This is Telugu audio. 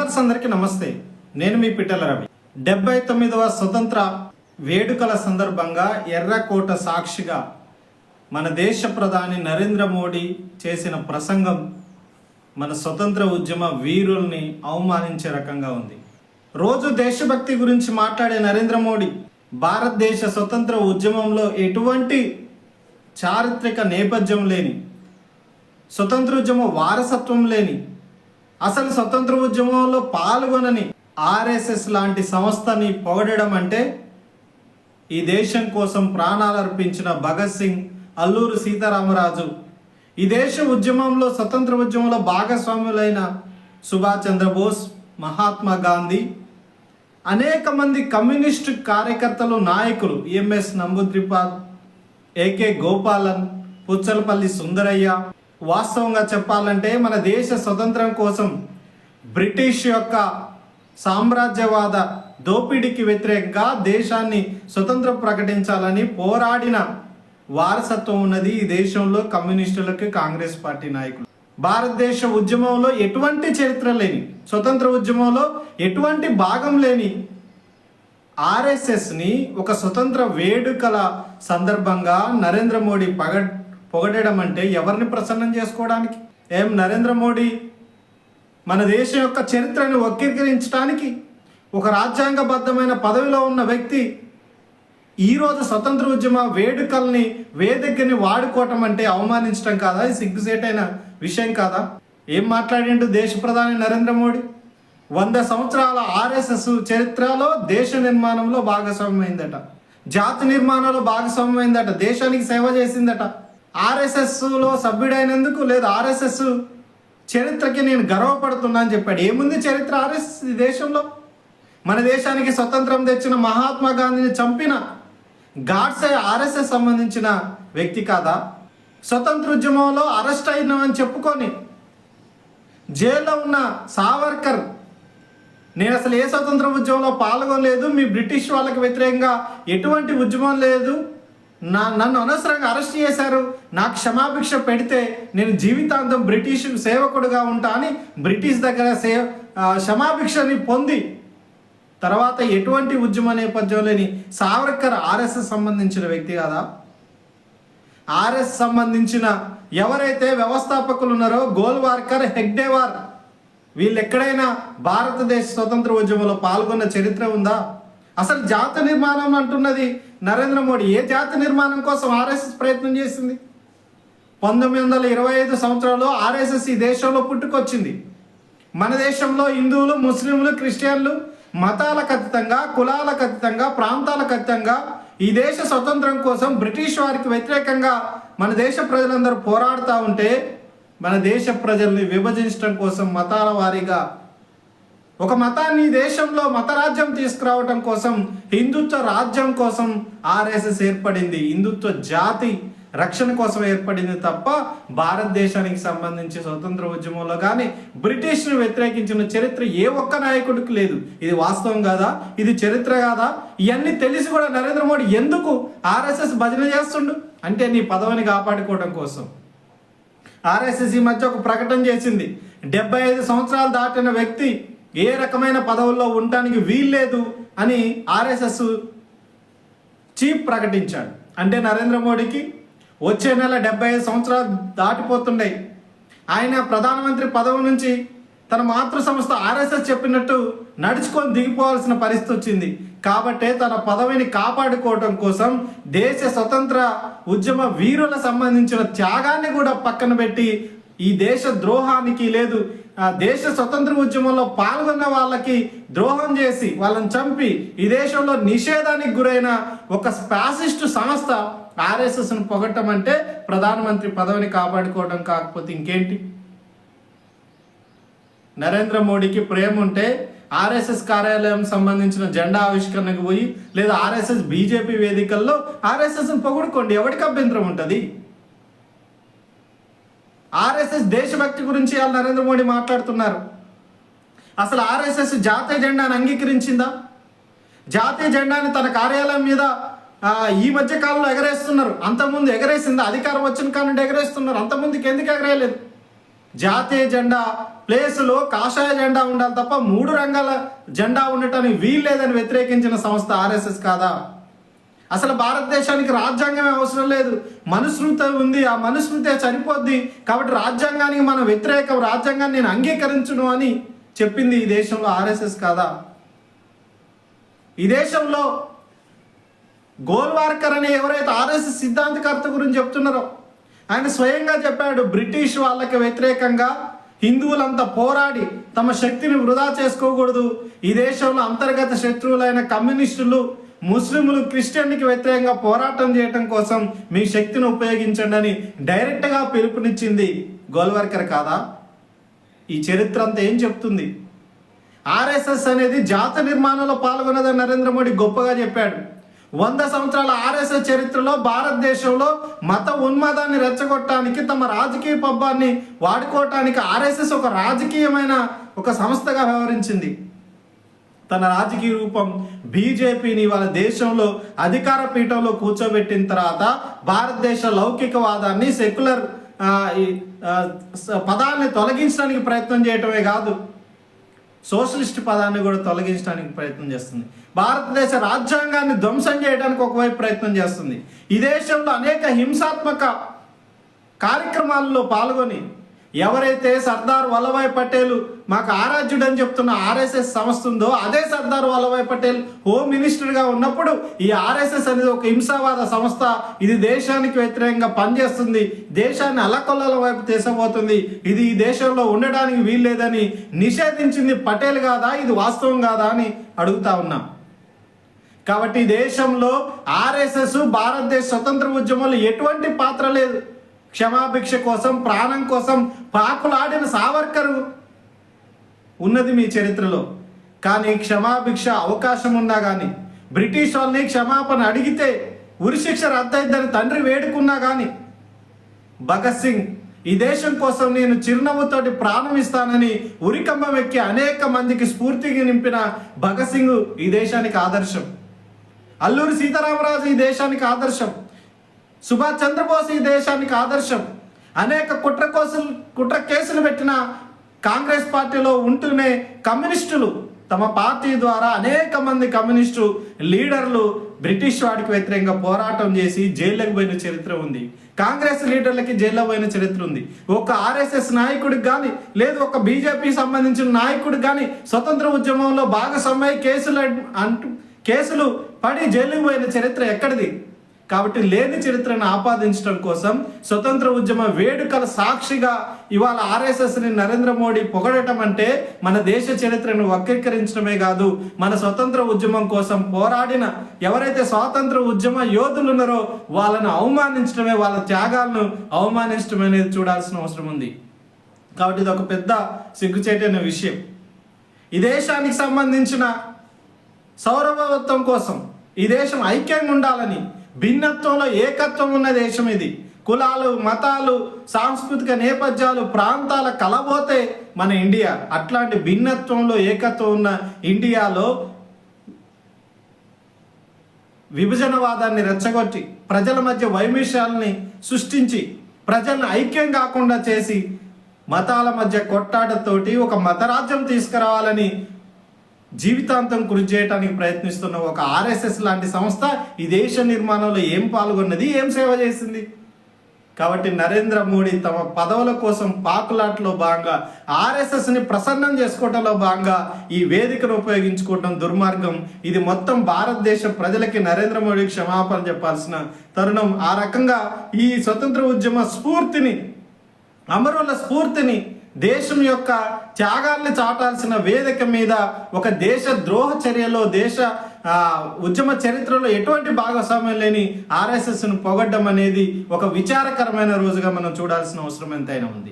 వ్యూవర్స్ అందరికీ నమస్తే. నేను మీ పిట్టల రవి. డెబ్బై తొమ్మిదవ స్వతంత్ర వేడుకల సందర్భంగా ఎర్రకోట సాక్షిగా మన దేశ ప్రధాని నరేంద్ర మోడీ చేసిన ప్రసంగం మన స్వతంత్ర ఉద్యమ వీరుల్ని అవమానించే రకంగా ఉంది. రోజు దేశభక్తి గురించి మాట్లాడే నరేంద్ర మోడీ భారతదేశ స్వతంత్ర ఉద్యమంలో ఎటువంటి చారిత్రక నేపథ్యం లేని స్వతంత్ర ఉద్యమ వారసత్వం లేని అసలు స్వతంత్ర ఉద్యమంలో పాల్గొనని ఆర్ఎస్ఎస్ లాంటి సంస్థని పొగడడం అంటే ఈ దేశం కోసం ప్రాణాలు అర్పించిన భగత్ సింగ్ అల్లూరు సీతారామరాజు. ఈ దేశ ఉద్యమంలో స్వతంత్ర ఉద్యమంలో భాగస్వాములైన సుభాష్ చంద్రబోస్ మహాత్మా గాంధీ అనేక మంది కమ్యూనిస్టు కార్యకర్తలు నాయకులు M S Namboodiripad A K Gopalan Puchalapalli Sundarayya వాస్తవంగా చెప్పాలంటే మన దేశ స్వతంత్రం కోసం బ్రిటిష్ యొక్క సామ్రాజ్యవాద దోపిడీకి వ్యతిరేకంగా దేశాన్ని స్వతంత్రం ప్రకటించాలని పోరాడిన వారసత్వం ఉన్నది ఈ దేశంలో కమ్యూనిస్టులకు కాంగ్రెస్ పార్టీ నాయకులు. భారతదేశ ఉద్యమంలో ఎటువంటి చరిత్ర లేని స్వతంత్ర ఉద్యమంలో ఎటువంటి భాగం లేని ఆర్ఎస్ఎస్ని ఒక స్వతంత్ర వేడుకల సందర్భంగా నరేంద్ర మోడీ పగ పొగడడం అంటే ఎవరిని ప్రసన్నం చేసుకోవడానికి? ఏం నరేంద్ర మోడీ మన దేశం యొక్క చరిత్రను వక్రీకరించడానికి ఒక రాజ్యాంగబద్ధమైన పదవిలో ఉన్న వ్యక్తి ఈరోజు స్వతంత్ర ఉద్యమ వేడుకల్ని వేదికని వాడుకోవటం అంటే అవమానించడం కాదా? ఇది సిగ్గుసేటైన విషయం కాదా? ఏం మాట్లాడిండు దేశ ప్రధాని నరేంద్ర మోడీ? వంద సంవత్సరాల ఆర్ఎస్ఎస్ చరిత్రలో దేశ నిర్మాణంలో భాగస్వామ్యమైందట. జాతి నిర్మాణంలో భాగస్వామ్యమైందట. దేశానికి సేవ చేసిందట. ఆర్ఎస్ఎస్లో సభ్యుడైనందుకు లేదా ఆర్ఎస్ఎస్ చరిత్రకి నేను గర్వపడుతున్నా అని చెప్పాడు. ఏముంది చరిత్ర? ఆర్ఎస్ఎస్ ఈ దేశంలో. మన దేశానికి స్వతంత్రం తెచ్చిన మహాత్మా గాంధీని చంపిన గాడ్సే ఆర్ఎస్ఎస్ సంబంధించిన వ్యక్తి కాదా? స్వతంత్ర ఉద్యమంలో అరెస్ట్ అయినామని చెప్పుకొని జైల్లో ఉన్న సావర్కర్ నేను అసలు ఏ స్వతంత్ర ఉద్యమంలో పాల్గొనలేదు మీ బ్రిటిష్ వాళ్ళకి వ్యతిరేకంగా ఎటువంటి ఉద్యమం లేదు నా నన్ను అనవసరంగా అరెస్ట్ చేశారు. నాకు క్షమాభిక్ష పెడితే నేను జీవితాంతం బ్రిటిష్ సేవకుడుగా ఉంటా అని బ్రిటిష్ దగ్గర సే క్షమాభిక్షని పొంది తర్వాత ఎటువంటి ఉద్యమ నేపథ్యం లేని సావర్కర్ ఆర్ఎస్ఎస్ సంబంధించిన వ్యక్తి కదా? ఆర్ఎస్ సంబంధించిన ఎవరైతే వ్యవస్థాపకులు ఉన్నారో గోల్వార్కర్ హెగ్డేవార్ వీళ్ళు ఎక్కడైనా భారతదేశ స్వతంత్ర ఉద్యమంలో పాల్గొన్న చరిత్ర ఉందా? అసలు జాతి నిర్మాణం అంటున్నది నరేంద్ర మోడీ. ఏ జాతి నిర్మాణం కోసం ఆర్ఎస్ఎస్ ప్రయత్నం చేసింది? పంతొమ్మిది వందల ఇరవై ఐదు సంవత్సరంలో ఆర్ఎస్ఎస్ ఈ దేశంలో పుట్టుకొచ్చింది. మన దేశంలో హిందువులు ముస్లింలు క్రిస్టియన్లు మతాలకు అతీతంగా కులాలకు అతీతంగా ప్రాంతాలకు అతీతంగా ఈ దేశ స్వతంత్రం కోసం బ్రిటిష్ వారికి వ్యతిరేకంగా మన దేశ ప్రజలందరూ పోరాడుతూ ఉంటే మన దేశ ప్రజల్ని విభజించడం కోసం మతాల వారీగా ఒక మతాన్ని దేశంలో మతరాజ్యం తీసుకురావటం కోసం హిందుత్వ రాజ్యం కోసం ఆర్ఎస్ఎస్ ఏర్పడింది. హిందుత్వ జాతి రక్షణ కోసం ఏర్పడింది తప్ప భారతదేశానికి సంబంధించి స్వతంత్ర ఉద్యమంలో కానీ బ్రిటిష్ను వ్యతిరేకించిన చరిత్ర ఏ ఒక్క నాయకుడికి లేదు. ఇది వాస్తవం కాదా? ఇది చరిత్ర కాదా? ఇవన్నీ తెలిసి కూడా నరేంద్ర మోడీ ఎందుకు ఆర్ఎస్ఎస్ భజన చేస్తుండు? అంటే నీ పదవిని కాపాడుకోవడం కోసం. ఆర్ఎస్ఎస్ ఈ మధ్య ఒక ప్రకటన చేసింది. డెబ్బై ఐదు సంవత్సరాలు దాటిన వ్యక్తి ఏ రకమైన పదవుల్లో ఉండటానికి వీల్లేదు అని ఆర్ఎస్ఎస్ చీఫ్ ప్రకటించాడు. అంటే నరేంద్ర మోడీకి వచ్చే నెల డెబ్బై ఐదు సంవత్సరాలు దాటిపోతున్నాయి ఆయన ప్రధానమంత్రి పదవి నుంచి తన మాతృ సంస్థ ఆర్ఎస్ఎస్ చెప్పినట్టు నడుచుకొని దిగిపోవాల్సిన పరిస్థితి వచ్చింది. కాబట్టే తన పదవిని కాపాడుకోవడం కోసం దేశ స్వతంత్ర ఉద్యమ వీరుల సంబంధించిన త్యాగాన్ని కూడా పక్కన పెట్టి ఈ దేశ ద్రోహానికి లేదు దేశ స్వతంత్ర ఉద్యమంలో పాల్గొన్న వాళ్ళకి ద్రోహం చేసి వాళ్ళని చంపి ఈ దేశంలో నిషేధానికి గురైన ఒక ఫ్యాసిస్టు సంస్థ ఆర్ఎస్ఎస్ను పొగట్టం అంటే ప్రధానమంత్రి పదవిని కాపాడుకోవడం కాకపోతే ఇంకేంటి? నరేంద్ర మోడీకి ప్రేమ ఉంటే ఆర్ఎస్ఎస్ కార్యాలయం సంబంధించిన జెండా ఆవిష్కరణకు పోయి లేదా ఆర్ఎస్ఎస్ బీజేపీ వేదికల్లో ఆర్ఎస్ఎస్ను పొగుడుకోండి. ఎవరికి అభ్యంతరం ఉంటుంది? ఆర్ఎస్ఎస్ దేశభక్తి గురించి వాళ్ళు నరేంద్ర మోడీ మాట్లాడుతున్నారు. అసలు ఆర్ఎస్ఎస్ జాతీయ జెండాను అంగీకరించిందా? జాతీయ జెండాని తన కార్యాలయం మీద ఈ మధ్య కాలంలో ఎగరేస్తున్నారు. అంతకుముందు ఎగరేసిందా? అధికారం వచ్చిన కానుండి ఎగరేస్తున్నారు. అంతకుముందుకి ఎందుకు ఎగరేయలేదు? జాతీయ జెండా ప్లేసులో కాషాయ జెండా ఉండాలి తప్ప మూడు రంగాల జెండా ఉండటానికి వీల్లేదని వ్యతిరేకించిన సంస్థ ఆర్ఎస్ఎస్ కాదా? అసలు భారతదేశానికి రాజ్యాంగమే అవసరం లేదు. మనుస్మృతి ఉంది ఆ మనుస్మృతే సరిపోద్ది. కాబట్టి రాజ్యాంగానికి మన వ్యతిరేకం రాజ్యాంగాన్ని నేను అంగీకరించును అని చెప్పింది ఈ దేశంలో ఆర్ఎస్ఎస్ కాదా? ఈ దేశంలో గోల్వార్కర్ అనే ఎవరైతే ఆర్ఎస్ఎస్ సిద్ధాంతకర్త గురించి చెప్తున్నారో ఆయన స్వయంగా చెప్పాడు బ్రిటిష్ వాళ్ళకి వ్యతిరేకంగా హిందువులంతా పోరాడి తమ శక్తిని వృధా చేసుకోకూడదు. ఈ దేశంలో అంతర్గత శత్రువులైన కమ్యూనిస్టులు ముస్లింలు క్రిస్టియన్కి వ్యతిరేకంగా పోరాటం చేయటం కోసం మీ శక్తిని ఉపయోగించండి అని డైరెక్ట్గా పిలుపునిచ్చింది గోల్వర్కర్ కాదా? ఈ చరిత్ర అంతా ఏం చెప్తుంది? ఆర్ఎస్ఎస్ అనేది జాత నిర్మాణంలో పాల్గొన్నదని నరేంద్ర మోడీ గొప్పగా చెప్పాడు. వంద సంవత్సరాల ఆర్ఎస్ఎస్ చరిత్రలో భారతదేశంలో మత ఉన్మాదాన్ని రెచ్చగొట్టడానికి తమ రాజకీయ పబ్బాన్ని వాడుకోవటానికి ఆర్ఎస్ఎస్ ఒక రాజకీయమైన ఒక సంస్థగా వ్యవహరించింది. తన రాజకీయ రూపం బీజేపీని వాళ్ళ దేశంలో అధికార పీఠంలో కూర్చోబెట్టిన తర్వాత భారతదేశ లౌకికవాదాన్ని సెక్యులర్ పదాన్ని తొలగించడానికి ప్రయత్నం చేయటమే కాదు సోషలిస్ట్ పదాన్ని కూడా తొలగించడానికి ప్రయత్నం చేస్తుంది. భారతదేశ రాజ్యాంగాన్ని ధ్వంసం చేయడానికి ఒకవైపు ప్రయత్నం చేస్తుంది. ఈ దేశంలో అనేక హింసాత్మక కార్యక్రమాల్లో పాల్గొని ఎవరైతే సర్దార్ వల్లభాయ్ పటేల్ మాకు ఆరాధ్యుడు అని చెప్తున్న ఆర్ఎస్ఎస్ సంస్థ ఉందో అదే సర్దార్ వల్లభాయ్ పటేల్ హోమ్ మినిస్టర్గా ఉన్నప్పుడు ఈ ఆర్ఎస్ఎస్ అనేది ఒక హింసావాద సంస్థ. ఇది దేశానికి వ్యతిరేకంగా పనిచేస్తుంది. దేశాన్ని అలకొల్లల వైపు తీసబోతుంది. ఇది ఈ దేశంలో ఉండడానికి వీల్లేదని నిషేధించింది పటేల్ కాదా? ఇది వాస్తవం కాదా అని అడుగుతా ఉన్నాం. కాబట్టి దేశంలో ఆర్ఎస్ఎస్ భారతదేశ స్వతంత్ర ఉద్యమంలో ఎటువంటి పాత్ర లేదు. క్షమాభిక్ష కోసం ప్రాణం కోసం పాకులాడిన సావర్కరు ఉన్నది మీ చరిత్రలో. కానీ క్షమాభిక్ష అవకాశం ఉన్నా కానీ బ్రిటిష్ వాళ్ళని క్షమాపణ అడిగితే ఉరిశిక్ష రద్దయిద్దని తండ్రి వేడుకున్నా కానీ భగత్ సింగ్ ఈ దేశం కోసం నేను చిరునవ్వుతోటి ప్రాణం ఇస్తానని ఉరికంబం ఎక్కి అనేక మందికి స్ఫూర్తిగా నింపిన భగత్ సింగ్ ఈ దేశానికి ఆదర్శం. అల్లూరి సీతారామరాజు ఈ దేశానికి ఆదర్శం. సుభాష్ చంద్రబోస్ ఈ దేశానికి ఆదర్శం. అనేక కుట్ర కోసులు కుట్ర కేసులు పెట్టిన కాంగ్రెస్ పార్టీలో ఉంటూనే కమ్యూనిస్టులు తమ పార్టీ ద్వారా అనేక మంది కమ్యూనిస్టు లీడర్లు బ్రిటిష్ వాడికి వ్యతిరేకంగా పోరాటం చేసి జైళ్ళకు పోయిన చరిత్ర ఉంది. కాంగ్రెస్ లీడర్లకి జైల్లో పోయిన చరిత్ర ఉంది. ఒక ఆర్ఎస్ఎస్ నాయకుడికి కానీ లేదు ఒక బీజేపీ సంబంధించిన నాయకుడికి కానీ స్వతంత్ర ఉద్యమంలో భాగస్వామ్య కేసులు అంటూ కేసులు పడి జైలుకు పోయిన చరిత్ర ఎక్కడిది? కాబట్టి లేని చరిత్రను ఆపాదించడం కోసం స్వతంత్ర ఉద్యమ వేడుకల సాక్షిగా ఇవాళ ఆర్ఎస్ఎస్ని నరేంద్ర మోడీ పొగడటం అంటే మన దేశ చరిత్రను వక్రీకరించడమే కాదు మన స్వతంత్ర ఉద్యమం కోసం పోరాడిన ఎవరైతే స్వాతంత్ర ఉద్యమ యోధులు ఉన్నారో వాళ్ళను అవమానించడమే వాళ్ళ త్యాగాలను అవమానించడం అనేది చూడాల్సిన అవసరం ఉంది. కాబట్టి ఇది ఒక పెద్ద సిగ్గుచేటైన విషయం. ఈ దేశానికి సంబంధించిన సౌరభత్వం కోసం ఈ దేశం ఐక్యంగా ఉండాలని భిన్నత్వంలో ఏకత్వం ఉన్న దేశం ఇది. కులాలు మతాలు సాంస్కృతిక నేపథ్యాలు ప్రాంతాల కలబోతే మన ఇండియా. అట్లాంటి భిన్నత్వంలో ఏకత్వం ఉన్న ఇండియాలో విభజనవాదాన్ని రెచ్చగొట్టి ప్రజల మధ్య వైమిష్యాలని సృష్టించి ప్రజలను ఐక్యం కాకుండా చేసి మతాల మధ్య కొట్టాటతోటి ఒక మతరాజ్యం తీసుకురావాలని జీవితాంతం కృషి చేయడానికి ప్రయత్నిస్తున్న ఒక ఆర్ఎస్ఎస్ లాంటి సంస్థ ఈ దేశ నిర్మాణంలో ఏం పాల్గొన్నది ఏం సేవ చేసింది? కాబట్టి నరేంద్ర మోడీ తమ పదవుల కోసం పాకులాట్లో భాగంగా ఆర్ఎస్ఎస్ని ప్రసన్నం చేసుకోవటంలో భాగంగా ఈ వేదికను ఉపయోగించుకోవడం దుర్మార్గం. ఇది మొత్తం భారతదేశ ప్రజలకి నరేంద్ర మోడీ క్షమాపణ చెప్పాల్సిన తరుణం. ఆ రకంగా ఈ స్వతంత్ర ఉద్యమ స్ఫూర్తిని అమరుల స్ఫూర్తిని దేశం యొక్క త్యాగాల్ని చాటాల్సిన వేదిక మీద ఒక దేశ ద్రోహ చర్యలో దేశ ఉద్యమ చరిత్రలో ఎటువంటి భాగస్వామ్యం లేని ఆర్ఎస్ఎస్ను పొగడ్డం అనేది ఒక విచారకరమైన రోజుగా మనం చూడాల్సిన అవసరం ఎంతైనా ఉంది.